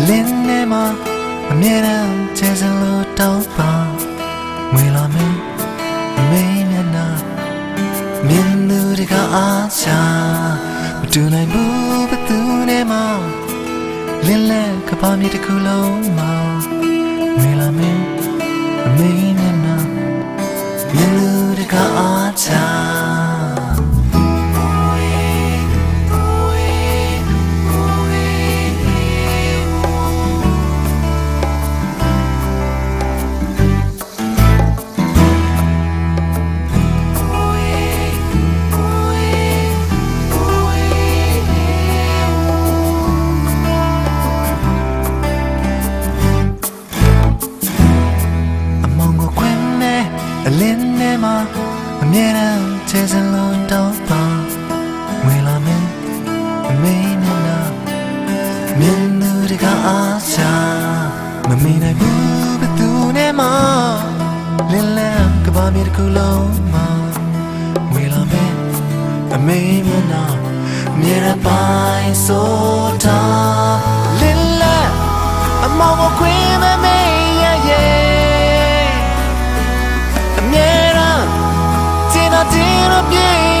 အလင်းထဲမှာအမြဲတမ်းချစ်စလို့တောင်းပါမွေလာမင်းအမေမျက်နှာမြင်သူတကအားချမတူနိုင်ဘူးဘသူနဲ့မှလင်းလန်းကဘာမြေတစ်ခုလုံးမှာမွေလာမင်းအမေမျက်နှာမြင်သူတကအားချ အလင်းနဲ့မှာအမြဲတမ်းချေစလုံးတော့ပါငွေလာမင်းအမေမျက်နှာမြင်သူတကအားချမမေ့နိုင်ဘူးဘသူနဲ့မှလင်းလန်းကဘာမြေတစ်ခုလုံးမှာငွေလာမင်းအမေမျက်နှာမြေရပိုင်းဆို ကျင်တော့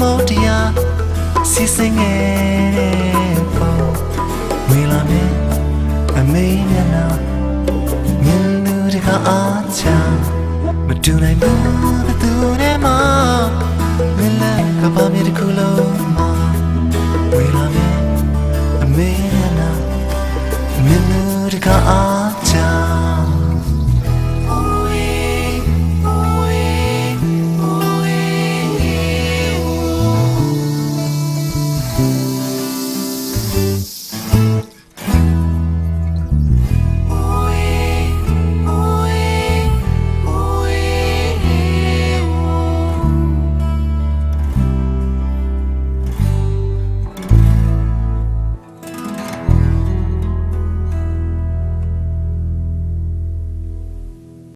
မုတ်တရားစီစင်ငယ်ပေါ့ဝေလာမယ်အမေနဲ့တော့မြင်သူတကအားချမတူနိုင်ဘူးဘသူနဲ့မှမလဲကပါမြေတစ်ခုလုံးမှာဝေလာမယ်အမေနဲ့တော့မြင်သူတကအားချ